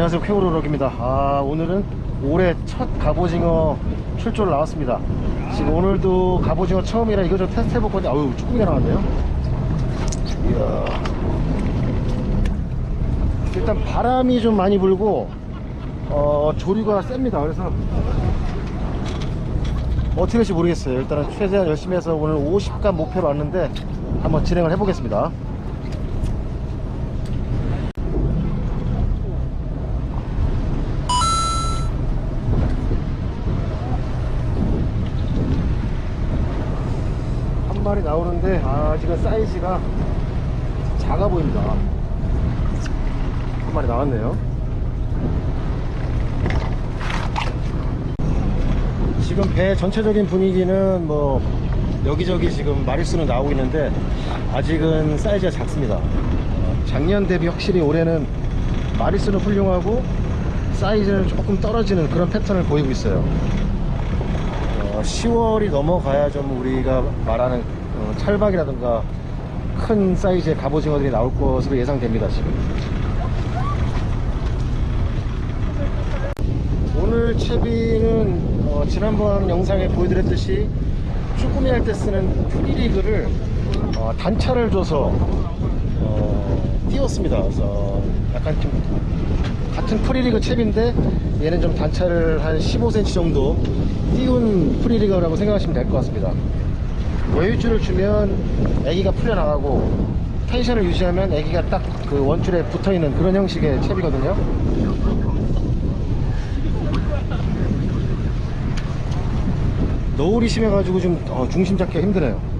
안녕하세요. 쾌우로럭입니다. 아 오늘은 올해 첫 갑오징어 출조를 나왔습니다. 지금 오늘도 갑오징어 처음이라 이거 좀 테스트 해볼 건데 아유 쭈꾸미가 나왔네요. 이야. 일단 바람이 좀 많이 불고 어 조류가 셉니다. 그래서 어떻게 될지 모르겠어요. 일단은 최대한 열심히 해서 오늘 50간 목표로 왔는데 한번 진행을 해보겠습니다 한 마리 나오는데 아직은 사이즈가 작아 보입니다. 한 마리 나왔네요. 지금 배 전체적인 분위기는 뭐 여기저기 지금 마리수는 나오고 있는데 아직은 사이즈가 작습니다. 어, 작년 대비 확실히 올해는 마리수는 훌륭하고 사이즈는 조금 떨어지는 그런 패턴을 보이고 있어요. 어, 10월이 넘어가야 좀 우리가 말하는 어, 찰박이라든가 큰 사이즈의 갑오징어들이 나올 것으로 예상됩니다 지금. 오늘 채비는 어, 지난번 영상에 보여드렸듯이 쭈꾸미 할 때 쓰는 프리리그를 어, 단차를 줘서 어, 띄웠습니다. 그래서 약간 좀 같은 프리리그 챕인데 얘는 좀 단차를 한 15cm 정도 띄운 프리리그라고 생각하시면 될 것 같습니다 여유줄을 주면 애기가 풀려나가고 텐션을 유지하면 애기가 딱 그 원줄에 붙어있는 그런 형식의 챕이거든요. 노을이 심해가지고 좀 어, 중심 잡기가 힘드네요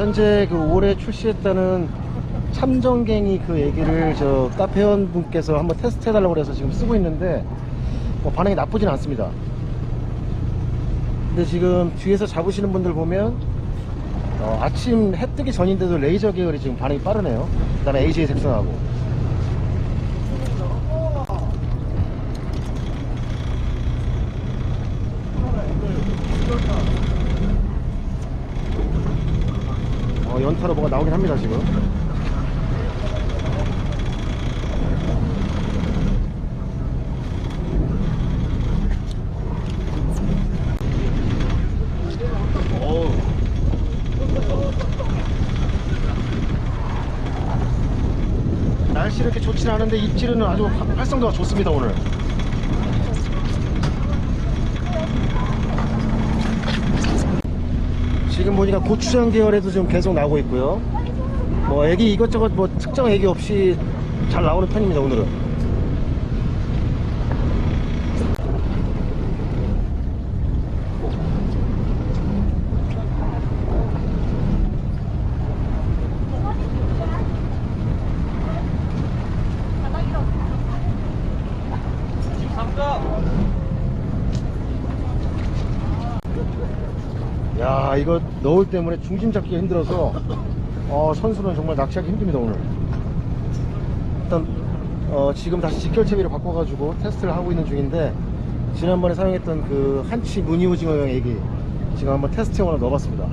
현재 그 올해 출시했다는 참정갱이 그 얘기를 저 카페원 분께서 한번 테스트 해달라고 그래서 지금 쓰고 있는데 뭐 반응이 나쁘진 않습니다. 근데 지금 뒤에서 잡으시는 분들 보면 어, 아침 해 뜨기 전인데도 레이저 계열이 지금 반응이 빠르네요. 그 다음에 AJ 색상하고. 어, 연타로 뭐가 나오긴 합니다, 지금. 날씨 이렇게 좋진 않은데 입질은 아주 화- 활성도가 좋습니다 오늘 지금 보니까 고추장 계열에도 좀 계속 나오고 있고요. 뭐 애기 이것저것 뭐 특정 애기 없이 잘 나오는 편입니다 오늘은. 야 이거 너울 때문에 중심 잡기가 힘들어서 어, 선수는 정말 낚시하기 힘듭니다 오늘. 일단 어, 지금 다시 직결체비를 바꿔가지고 테스트를 하고 있는 중인데 지난번에 사용했던 그 한치 무늬 오징어용 애기 지금 한번 테스트용으로 넣어봤습니다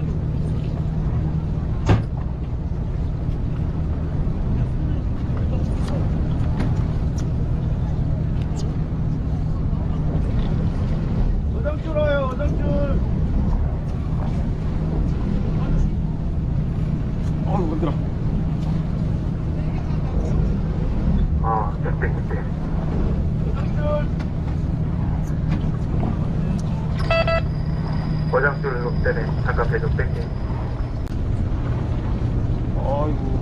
어장줄 와요 어장줄 어우 힘들어 어, 땡땡, 땡. 고장줄 롯데네. 잠깐 배좀 뺄게. 아이고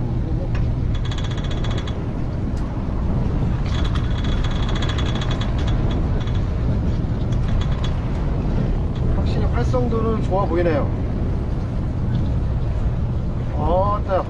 확실히 활성도는 좋아 보이네요. 어따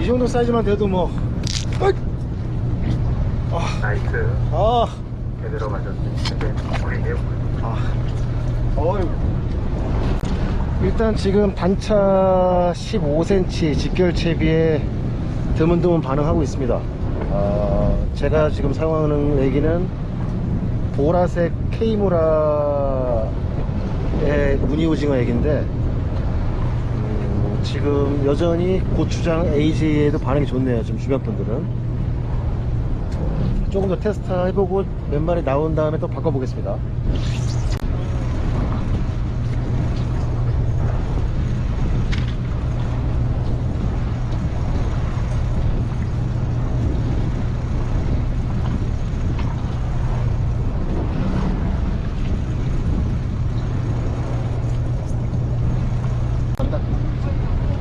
이 정도 사이즈만 돼도 뭐 으잇! 나이스. 아, 제대로. 근데 보이네요. 아, 어휴. 일단 지금 단차 15cm 직결 채비에 드문드문 반응하고 있습니다. 아, 제가 지금 사용하는 애기는 보라색 케이무라의 무늬 오징어 애기인데 음, 지금 여전히 고추장 AJ에도 반응이 좋네요. 지금 주변 분들은 조금 더 테스트 해보고 몇 마리 나온 다음에 또 바꿔보겠습니다.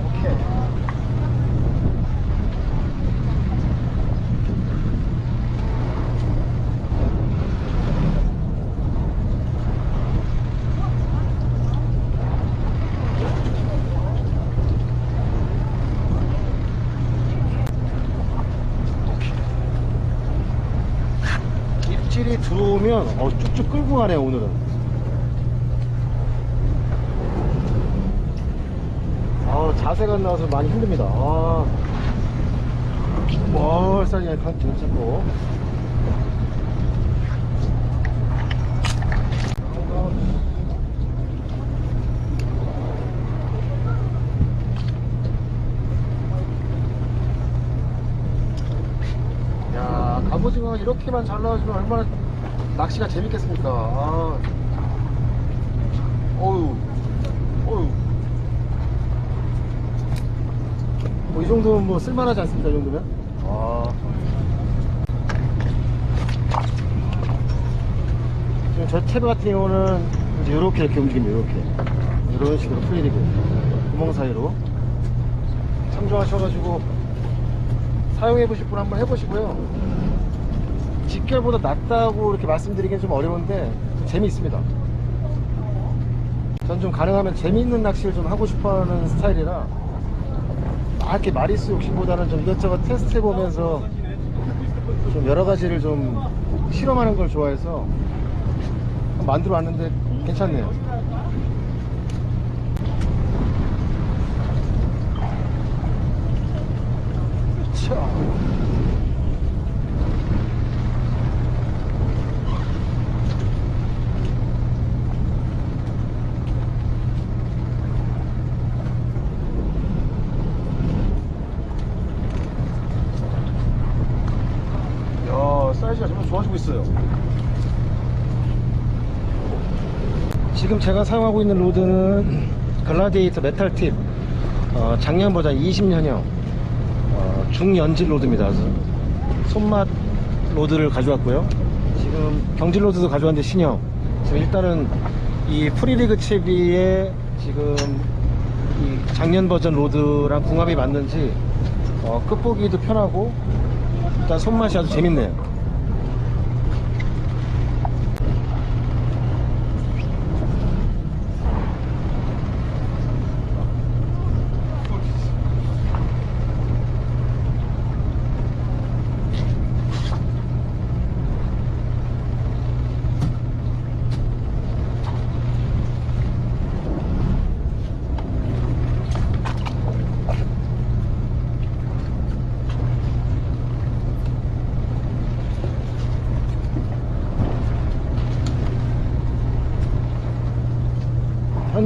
오케이. 입질이 들어오면 어, 가네 오늘은 아 자세가 안 나와서 많이 힘듭니다 아. 와 쌀이 괜찮고 야 갑오징어 이렇게만 잘 나와주면 얼마나 낚시가 재밌겠습니까 아. 어휴 어휴 뭐 이 정도면 뭐 쓸만하지 않습니까 이 정도면 아. 지금 저 탭 같은 경우는 이제 이렇게 이렇게 움직입니다 이렇게 이런 식으로 풀리고 구멍 사이로 참조하셔가지고 사용해 보실 분 한번 해보시고요. 직결보다 낫다고 이렇게 말씀드리기는 좀 어려운데 재미있습니다. 전 좀 가능하면 재미있는 낚시를 좀 하고 싶어하는 스타일이라 막 이렇게 마리수 욕심보다는 좀 이것저것 테스트 해보면서 좀 여러 가지를 좀 실험하는 걸 좋아해서 만들어 왔는데 괜찮네요. 차. 야, 사이즈가 있어요. 지금 제가 사용하고 있는 로드는 글라디에이터 메탈 팁 어, 작년보다 20년형 어, 중연질 로드입니다. 손맛 로드를 가져왔고요. 지금 경질 로드도 가져왔는데 신형. 지금 일단은 이 프리리그 채비에 지금 이 작년 버전 로드랑 궁합이 맞는지 어, 끝보기도 편하고 일단 손맛이 아주 재밌네요.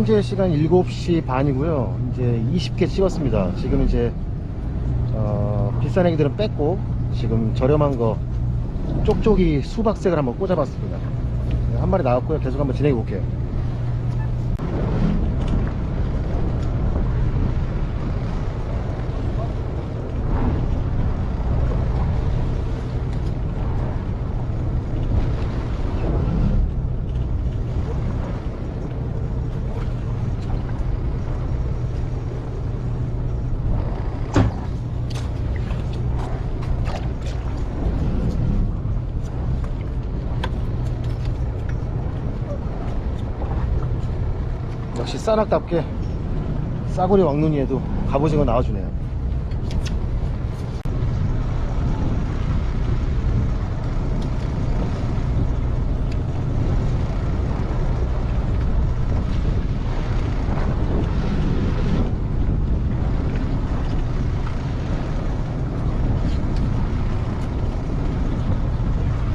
현재 시간 7시 반이고요. 이제 20개 찍었습니다. 지금 이제 어, 비싼 애기들은 뺐고 지금 저렴한 거 쪽쪽이 수박색을 한번 꽂아봤습니다. 네, 한 마리 나왔고요. 계속 한번 진행해 볼게요. 싸락답게 싸구리 왕눈이에도 갑오징어 나와주네요.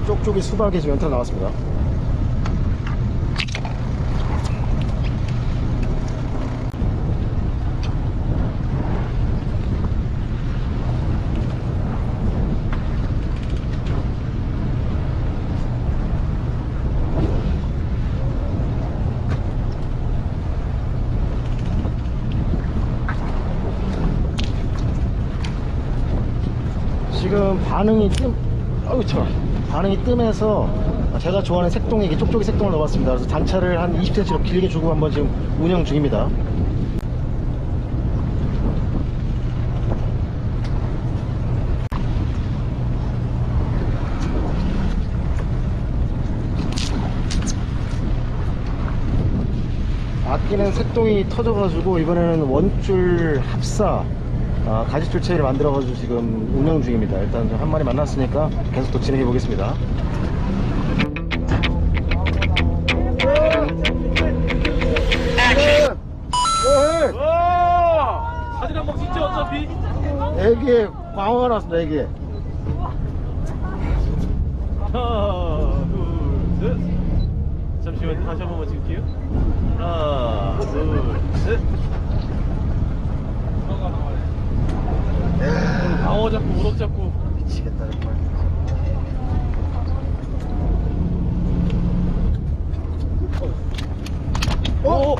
쪽쪽이 수박이 지금 연타 나왔습니다. 반응이 뜸, 어우 참 반응이 뜸해서 제가 좋아하는 색동에 이게 쪽쪽이 색동을 넣어봤습니다. 그래서 단차를 한 20cm로 길게 주고 한번 지금 운영 중입니다. 아끼는 색동이 터져가지고 이번에는 원줄 합사 아, 가지줄 체를 만들어가지고 지금 운영 중입니다. 일단 한 마리 만났으니까 계속 또 진행해 보겠습니다. 와! 사진 한번 찍죠 어차피 애기에 광어가 나왔습니다. 애기에. 하나 둘 셋 잠시만요 다시 한 번만 찍을게요 하나 둘 셋 방어 잡고 우럭 잡고 미치겠다 정말. 오!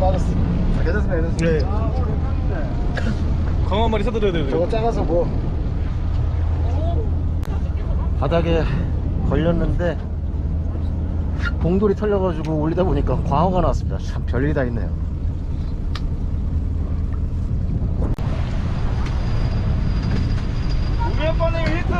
빠졌어. 아, 괜찮습니다. 괜찮습니다. 네한 마리 사드려야 돼요 저거 작아서 뭐 바닥에 걸렸는데 봉돌이 털려가지고 올리다 보니까 광어가 나왔습니다. 참 별일이 다 있네요. 우리 아빠님 히트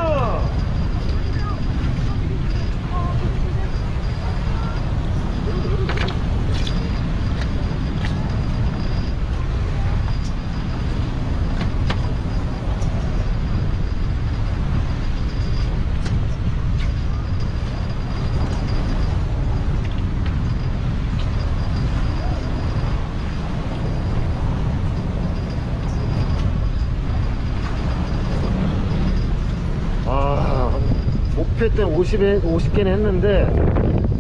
아, 목표 때 50에, 50개는 했는데,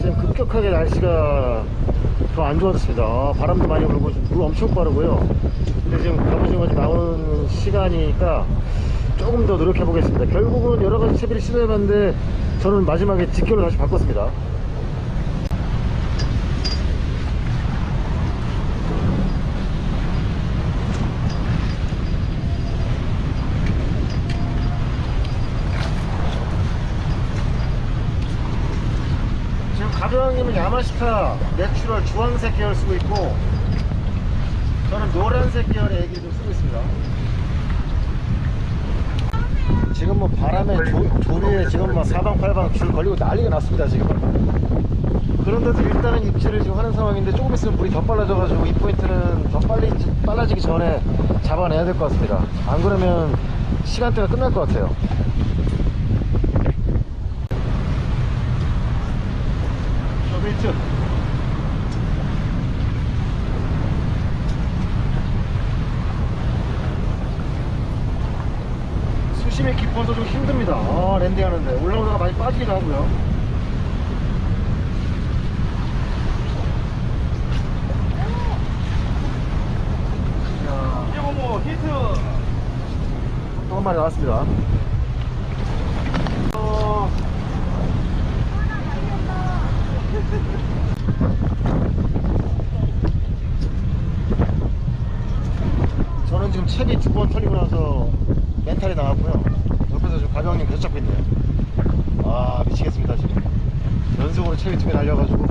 지금 급격하게 날씨가 더 안 좋아졌습니다. 아, 바람도 많이 불고, 물 엄청 빠르고요. 근데 지금 지금 나오는 시간이니까 조금 더 노력해 보겠습니다. 결국은 여러 가지 채비를 시도해봤는데, 저는 마지막에 직결로 다시 바꿨습니다. 가병님은 야마시카 내추럴 주황색 계열 쓰고 있고 저는 노란색 계열의 애기를 좀 쓰고 있습니다. 지금 뭐 바람에 조, 조리에 지금 막 사방팔방 줄 걸리고 난리가 났습니다 지금 그런데도 일단은 입질을 지금 하는 상황인데 조금 있으면 물이 더 빨라져가지고 이 포인트는 더 빨리 빨라지기 전에 잡아내야 될 것 같습니다. 안 그러면 시간대가 끝날 것 같아요 저베이트 수심이 깊어서 좀 힘듭니다. 아, 랜딩하는데 올라오다가 많이 빠지기도 하고요. 이거 뭐 히트 또 한 마리 나왔습니다. 어, 저는 지금 책이 두 번 털리고 나서 멘탈이 나왔고요. 가병님 계속 잡고 있네요. 아, 미치겠습니다, 지금. 연속으로 개 날려가지고.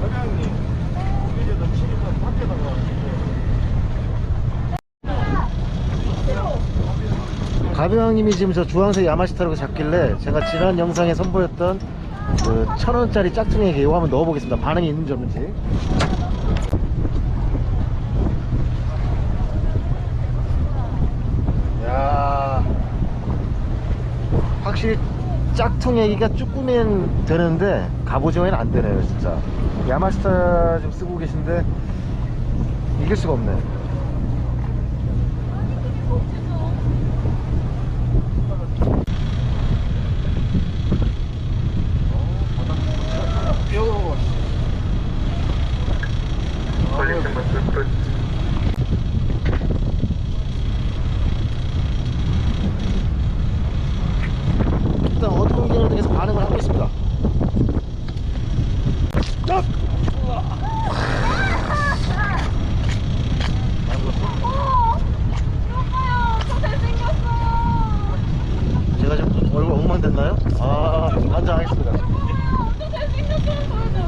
사장님 이제 너 치니까 밖에다가 가병님이 지금 저 주황색 야마시타로 잡길래 제가 지난 영상에 선보였던 그 천원짜리 짝퉁의 개요 한번 넣어보겠습니다. 반응이 있는지 없는지. 야 확실히 짝퉁 애기가 쭈꾸미엔 되는데 갑오징어에는 안 되네요 진짜 야마시타 지금 쓰고 계신데 이길 수가 없네 요 걸리신 분들 끝. 일단 어두운 길을 통해서 반응을 하고 있습니다 야! 어, 오빠요, 저 잘생겼어요. 제가 좀 얼굴 엉망됐나요? 아 환장하겠습니다 저 잘생겼어요, 저도.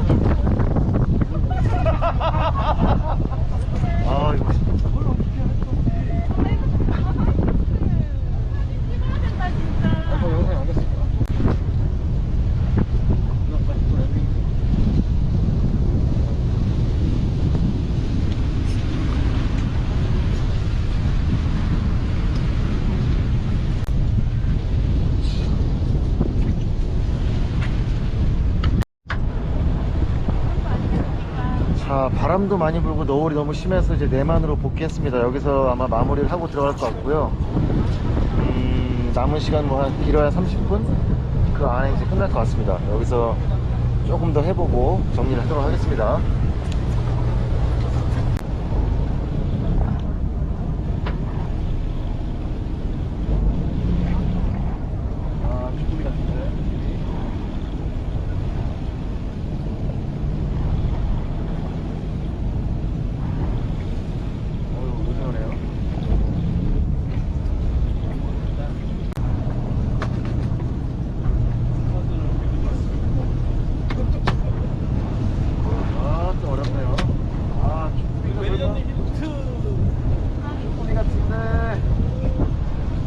아 이거 찍어야 된다, 진짜. 영상에 안 됐습니다 자 바람도 많이 불고 너울이 너무 심해서 이제 내만으로 복귀했습니다. 여기서 아마 마무리를 하고 들어갈 것 같고요. 음, 남은 시간 뭐 한 길어야 30분? 그 안에 이제 끝날 것 같습니다. 여기서 조금 더 해보고 정리를 하도록 하겠습니다 아 쭈꾸미 같은데 어휴 노심하네요 아좀 어렵네요 아 쭈꾸미가 매니저님 설마 힌트. 쭈꾸미 같은데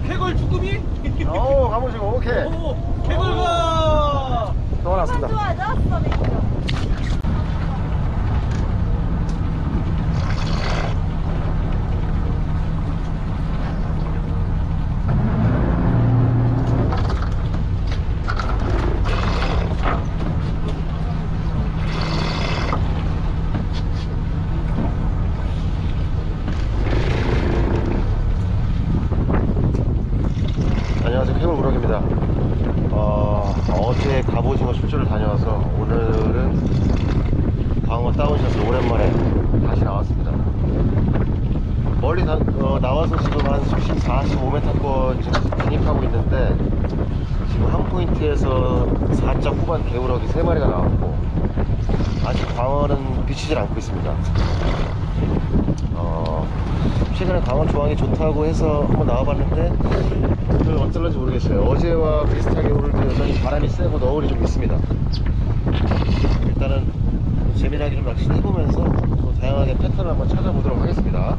캐걸 쭈꾸미? 오 가보시고 오케이 오, 캐걸가. 또 나왔습니다 좋아졌어, 맥주. 안녕하세요 캐물 우럭입니다 어, 어제 갑오징어 출조를 다녀와서 오늘은 광어 다운샷을 오랜만에 다시 나왔습니다 멀리 다- 어, 나와서 지금 한 수심 45m권 지금 진입하고 있는데 지금 한 포인트에서 4자 후반 개우럭이 3마리가 나왔고 아직 광어는 비치질 않고 있습니다 어, 최근에 강원 조항이 좋다고 해서 한번 나와봤는데 오늘 어떨런지 모르겠어요. 어제와 비슷하게 오늘도 여전히 바람이 세고 너울이 좀 있습니다. 일단은 재미나게 좀 낚시를 해보면서 또 다양하게 패턴을 한번 찾아보도록 하겠습니다.